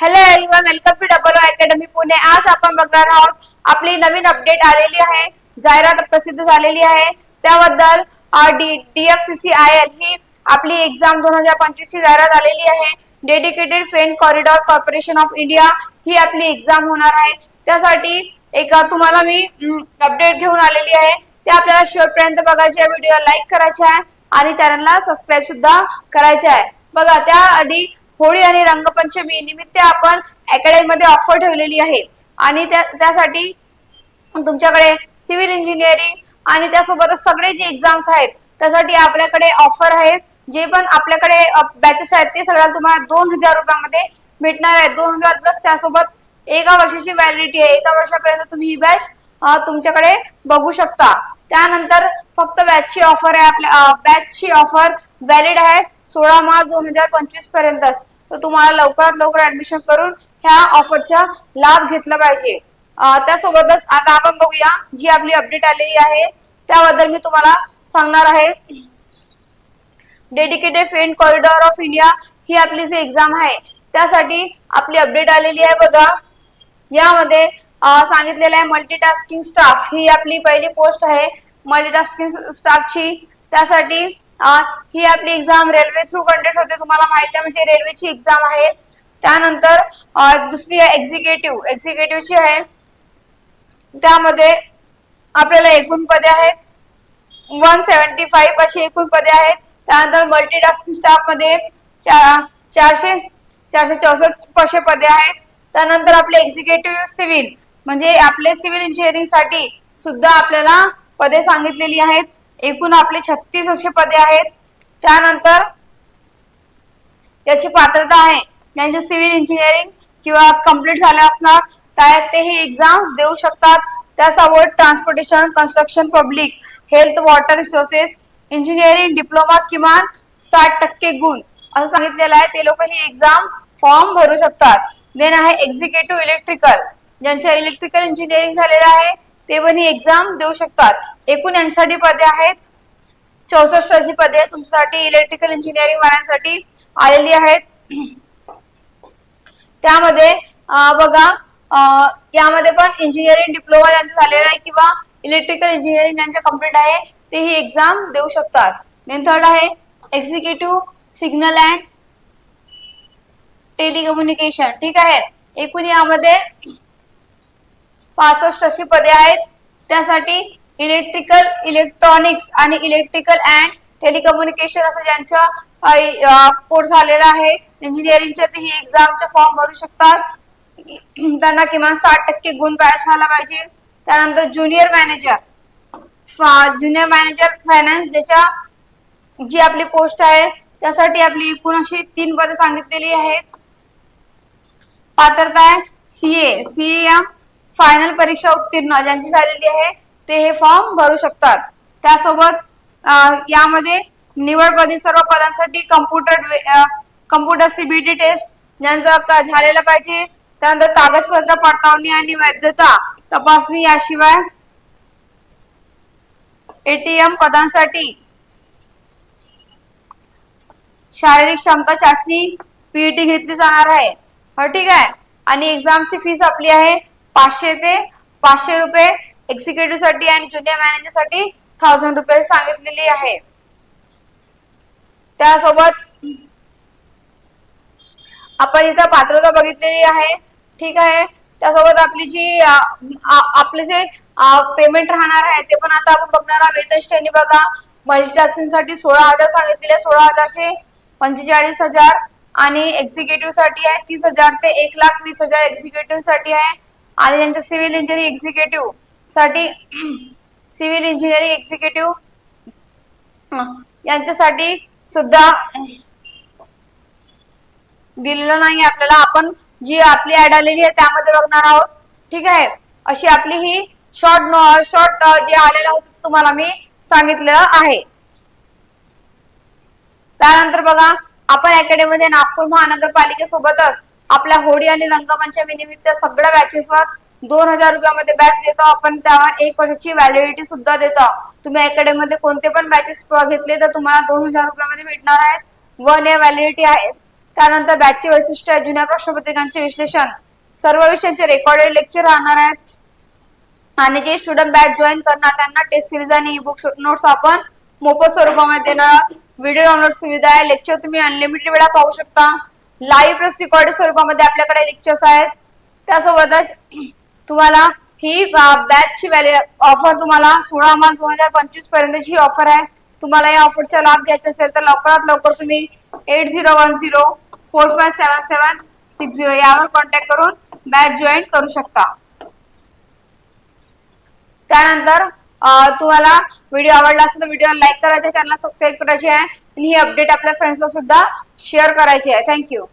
Hello everyone welcome to double academy Pune आज आपण बघणार आहोत आपली नवीन अपडेट आलेली आहे जाहिरात प्रसिद्ध झालेली आहे. त्याबद्दल डीएफसीसी आय एल ही आपली एक्झाम दोन हजार पंचवीस ची जाहिरात आलेली आहे. Dedicated freight corridor corporation of India ही आपली एक्झाम होणार आहे. त्यासाठी एक तुम्हाला मी अपडेट घेऊन आलेली आहे. ते आपल्याला शेवटपर्यंत बघायचे व्हिडिओ लाईक करायचे आहे आणि चॅनलला सबस्क्राईब सुद्धा करायचे आहे. बघा त्याआधी होळी आणि रंगपंचमी निमित्त आपण अकॅडमीमध्ये ऑफर ठेवलेली आहे. आणि त्या त्यासाठी तुमच्याकडे सिव्हिल इंजिनिअरिंग आणि त्यासोबतच सगळे जे एक्झाम्स आहेत त्यासाठी आपल्याकडे ऑफर आहे. जे पण आपल्याकडे बॅचेस आहेत ते सगळ्या तुम्हाला दोन हजार रुपयामध्ये भेटणार आहेत दोन हजार प्लस त्यासोबत एका वर्षाची व्हॅलिडिटी आहे. एका वर्षापर्यंत तुम्ही ही बॅच तुमच्याकडे बघू शकता. त्यानंतर फक्त बॅचची ऑफर आहे. आपल्या बॅचची ऑफर व्हॅलिड आहे सोळा मार्च दोन हजार पंचवीसपर्यंत तर तुम्हाला लवकरात लवकर ऍडमिशन करून ह्या ऑफरचा लाभ घेतला पाहिजे. त्यासोबतच आता आपण बघूया जी आपली अपडेट आलेली आहे त्याबद्दल मी तुम्हाला सांगणार आहे. Dedicated freight corridor of India ही आपली जी एक्झाम आहे त्यासाठी आपली अपडेट आलेली आहे बघा. यामध्ये सांगितलेलं आहे मल्टीटास्किंग स्टाफ ही आपली पहिली पोस्ट आहे. मल्टीटास्किंग स्टाफची त्यासाठी ही आपली एक्झाम रेल्वे थ्रू कंडक्ट होते तुम्हाला माहिती आहे म्हणजे रेल्वेची एक्झाम आहे. त्यानंतर दुसरी आहे एक्झिक्युटिव्ह एक्झिक्युटिव्हची आहे. त्यामध्ये आपल्याला एकूण पदे आहेत. वन सेव्हन्टी फाईव्ह अशी एकूण पदे आहेत. त्यानंतर मल्टीटास्किंग स्टाफमध्ये चा- चारशे चारशे चौसष्ट पशे पदे आहेत. त्यानंतर आपले एक्झिक्युटिव्ह सिव्हिल म्हणजे आपले सिव्हिल इंजिनिअरिंगसाठी सुद्धा आपल्याला पदे सांगितलेली आहेत. एकूण आपले छत्तीस असे पदे आहेत. त्यानंतर याची पात्रता आहे. त्यांचे सिव्हिल इंजिनिअरिंग किंवा कंप्लीट झाले असणार त्यात ते ही देऊ शकतात. त्यासमोर transportation construction public health water resources engineering diploma किमान साठ टक्के गुण. असं सांगितलेलं आहे. ते लोक ही एक्झाम फॉर्म भरू शकतात. देन आहे एक्झिक्युटिव्ह इलेक्ट्रिकल ज्यांच्या इलेक्ट्रिकल इंजिनिअरिंग झालेलं आहे ते पण ही एक्झाम देऊ शकतात. एकूण यांसाठी पदे आहेत. चौसष्ट अशी पदे तुमच्यासाठी इलेक्ट्रिकल इंजिनिअरिंग वाल्यांसाठी आलेली आहेत. त्यामध्ये बघा यामध्ये पण इंजिनिअरिंग डिप्लोमा ज्यांचा झालेला आहे किंवा इलेक्ट्रिकल इंजिनिअरिंग ज्यांचं कंप्लीट आहे ते ही एक्झाम देऊ शकतात. देन थर्ड आहे एक्झिक्युटिव्ह सिग्नल अँड टेलिकम्युनिकेशन ठीक आहे? एकूण यामध्ये पासष्ट अशी पदे आहेत. त्यासाठी इलेक्ट्रिकल इलेक्ट्रॉनिक्स आणि इलेक्ट्रिकल अँड टेलिकम्युनिकेशन असं ज्यांचा कोर्स झालेला आहे इंजिनिअरिंगच्या ते ही एक्झामच्या फॉर्म भरू शकतात. त्यांना किमान साठ टक्के गुण पास झाला पाहिजे. त्यानंतर junior manager junior manager finance ज्याच्या जी आपली पोस्ट आहे त्यासाठी आपली एकूण अशी तीन पदे सांगितलेली आहेत. पात्रता आहे सीए सीए फायनल परीक्षा उत्तीर्ण ज्यांची झालेली आहे ते हे फॉर्म भरू शकतात. त्यासोबत यामध्ये निवडपदी सर्व पदांसाठी कम्प्युटर कम्प्युटर सीबीटी टेस्ट ज्यांचा झालेला पाहिजे त्यानंतर कागदपत्र पडताळणी आणि वैधता तपासणी याशिवाय एटीएम पदांसाठी शारीरिक क्षमता चाचणी पीईटी घेतली जाणार आहे. हो ठीक आहे. आणि एक्झामची फीस आपली आहे पाचशे ते पाचशे रुपये. एक्झिक्युटिव्हसाठी आणि ज्युनियर मॅनेजरसाठी थाउजंड रुपये सांगितलेली आहे. त्यासोबत आपण इथं पात्रता बघितलेली आहे. ठीक आहे. त्यासोबत आपली जी आपले जे पेमेंट राहणार आहे ते पण आता आपण बघणार आहोत. वेतन श्रेणी बघा. मल्टीटास्किंगसाठी सोळा हजार सांगितलेले सोळा हजारशे पंचेचाळीस हजार आणि एक्झिक्युटिव्हसाठी आहे तीस हजार ते एक लाख वीस हजार एक्झिक्युटिव्हसाठी आहे. आणि त्यांच्या सिव्हिल इंजिनिअरिंग एक्झिक्युटिव्ह साठी सिव्हिल इंजिनिअरिंग एक्झिक्युटिव्ह यांच्यासाठी सुद्धा दिलेलं नाही आपल्याला. आपण जी आपली ऍड आलेली आहे त्यामध्ये बघणार आहोत. ठीक आहे? अशी आपली ही शॉर्ट शॉर्ट जे आलेलं होतं तुम्हाला मी सांगितलेलं आहे. त्यानंतर बघा आपण अकॅडमीमध्ये नागपूर महानगरपालिकेसोबतच आपल्या होळी आणि रंगमंचमी निमित्त सगळ्या बॅचेसवर दोन हजार रुपयामध्ये बॅच देतो. आपण त्यावर एक वर्षाची व्हॅलिडिटी सुद्धा देतो. तुम्ही अकॅडमीमध्ये कोणते पण बॅचेस घेतले तर तुम्हाला दोन हजार रुपयामध्ये भेटणार आहेत. वन इयर व्हॅलिडिटी आहे. त्यानंतर बॅचचे वैशिष्ट्य जुन्या प्रश्नपत्रिकांचे विश्लेषण. सर्व विषयांचे रेकॉर्डेड लेक्चर राहणार आहेत. आणि जे स्टुडंट बॅच जॉईन करणार त्यांना टेस्ट सिरीज आणि बुक नोट्स आपण मोफत स्वरूपामध्ये देणार व्हिडिओ डाउनलोड सुविधा आहे. लेक्चर तुम्ही अनलिमिटेड वेळा पाहू शकता. लाईव्ह प्लस रेकॉर्डेड स्वरूपामध्ये आपल्याकडे लेक्चर्स आहेत. त्यासोबतच तुम्हाला ही बॅचची व्हॅल्यू ऑफर तुम्हाला सोळा मार्च दोन हजार पंचवीस पर्यंतची ऑफर आहे. तुम्हाला या ऑफरचा लाभ घ्यायचा असेल तर लवकरात लवकर तुम्ही eight zero one zero four five seven seven six zero यावर कॉन्टॅक्ट करून बॅच जॉईन करू शकता. त्यानंतर तुम्हाला व्हिडिओ आवडला असेल तर व्हिडिओ लाईक करायचा चॅनल सबस्क्राईब करायचे आहे आणि ही अपडेट आपल्या फ्रेंड्सला सुद्धा शेअर करायची आहे. थँक्यू